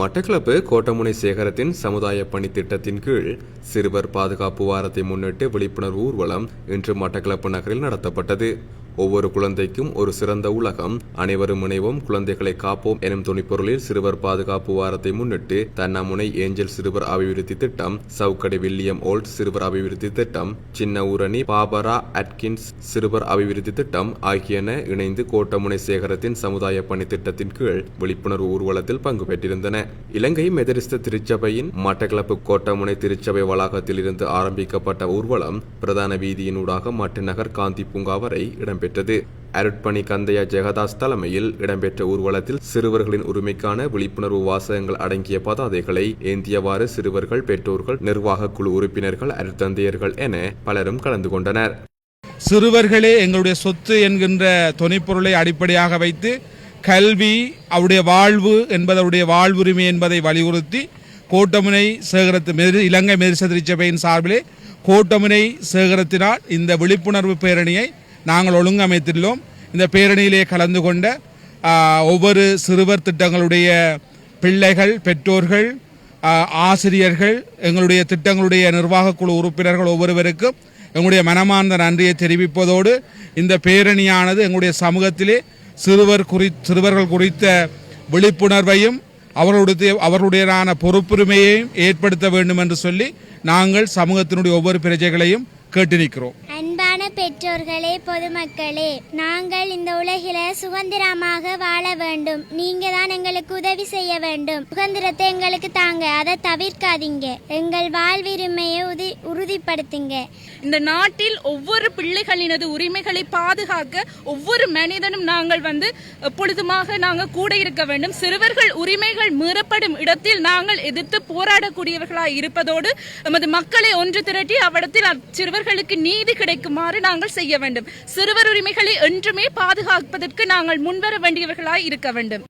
மட்டக்களப்பு கோட்டமுனை சேகரத்தின் சமுதாய பணி திட்டத்தின் கீழ் சிறுவர் பாதுகாப்பு வாரத்தை முன்னிட்டு விழிப்புணர்வு ஊர்வலம் இன்று மட்டக்களப்பு நகரில் நடத்தப்பட்டது. ஒவ்வொரு குழந்தைக்கும் ஒரு சிறந்த உலகம். அனைவரும் இணைவோம் குழந்தைகளை காப்போம் எனும் துணிப்பொருளில் சிறுவர் பாதுகாப்பு வாரத்தை முன்னிட்டு தன்னமுனை ஏஞ்சல் சிறுவர் அபிவிருத்தி திட்டம் சவுக்கடி வில்லியம் ஓல்ட் சிறுவர் அபிவிருத்தி திட்டம் சின்ன ஊரணி பாபரா அட்கின்ஸ் சிறுவர் அபிவிருத்தி திட்டம் ஆகியன இணைந்து கோட்டமுனை சேகரத்தின் சமுதாய பணி திட்டத்தின் கீழ் விழிப்புணர்வு ஊர்வலத்தில் பங்கு பெற்றிருந்தன. இலங்கை மெதரிஸ்த திருச்சபையின் மட்டக்களப்பு கோட்டமுனை திருச்சபை வளாகத்தில் இருந்து ஆரம்பிக்கப்பட்ட ஊர்வலம் பிரதான வீதியினூடாக மட்டநகர் காந்தி பூங்கா வரை இடம்பெற்றது அருட்பணி கந்தையா ஜெகதாஸ் தலைமையில் இடம்பெற்ற ஊர்வலத்தில் சிறுவர்களின் உரிமைக்கான விழிப்புணர்வு வாசகங்கள் அடங்கிய பதாதைகளை ஏந்தியவாறு சிறுவர்கள் பெற்றோர்கள் நிர்வாக குழு உறுப்பினர்கள் அருட்தந்தையர்கள் என பலரும் கலந்து கொண்டனர். சிறுவர்களே எங்களுடைய சொத்து என்கின்ற துணைப்பொருளை அடிப்படையாக வைத்து கல்வி அவருடைய வாழ்வு என்பது அவருடைய வாழ்வுரிமை என்பதை வலியுறுத்தி கோட்டமுனை சேகரத்து மெரி இலங்கை மெரிசதிரி சபையின் சார்பிலே கோட்டமுனை சேகரத்தினால் இந்த விழிப்புணர்வு பேரணியை நாங்கள் ஒழுங்கமைத்துள்ளோம். இந்த பேரணியிலே கலந்து கொண்ட ஒவ்வொரு சிறுவர் திட்டங்களுடைய பிள்ளைகள் பெற்றோர்கள் ஆசிரியர்கள் எங்களுடைய திட்டங்களுடைய நிர்வாகக் குழு உறுப்பினர்கள் ஒவ்வொருவருக்கும் எங்களுடைய மனமார்ந்த நன்றியை தெரிவிப்பதோடு இந்த பேரணியானது எங்களுடைய சமூகத்திலே சிறுவர் குறி சிறுவர்கள் குறித்த விழிப்புணர்வையும் அவர்களுடைய அவர்களுடையதான பொறுப்புரிமையையும் ஏற்படுத்த வேண்டும் என்று சொல்லி நாங்கள் சமூகத்தினுடைய ஒவ்வொரு பிரஜைகளையும் கேட்டு நிற்கிறோம். பெற்றோர்களே பொதுமக்களே நாங்கள் இந்த உலகில சுதந்திரமாக வாழ வேண்டும். நீங்க தான் எங்களுக்கு உதவி செய்ய வேண்டும். சுதந்திரத்தை எங்களுக்கு தாங்க அதை தவிர்க்காதீங்க. எங்கள் வாழ்விரிமையை உதி உறுதிப்படுத்துங்க. இந்த நாட்டில் ஒவ்வொரு பிள்ளைகளினது உரிமைகளை பாதுகாக்க ஒவ்வொரு மனிதனும் நாங்கள் வந்து எப்பொழுதுமாக நாங்கள் கூட இருக்க வேண்டும். சிறுவர்கள் உரிமைகள் மீறப்படும் இடத்தில் நாங்கள் எதிர்த்து போராடக்கூடியவர்களாக இருப்பதோடு எமது மக்களை ஒன்று திரட்டி அவ்விடத்தில் சிறுவர்களுக்கு நீதி கிடைக்குமாறு நாங்கள் செய்ய வேண்டும். சிறுவர் உரிமைகளை என்றுமே பாதுகாப்பதற்கு நாங்கள் முன்வர வேண்டியவர்களாய் இருக்க வேண்டும்.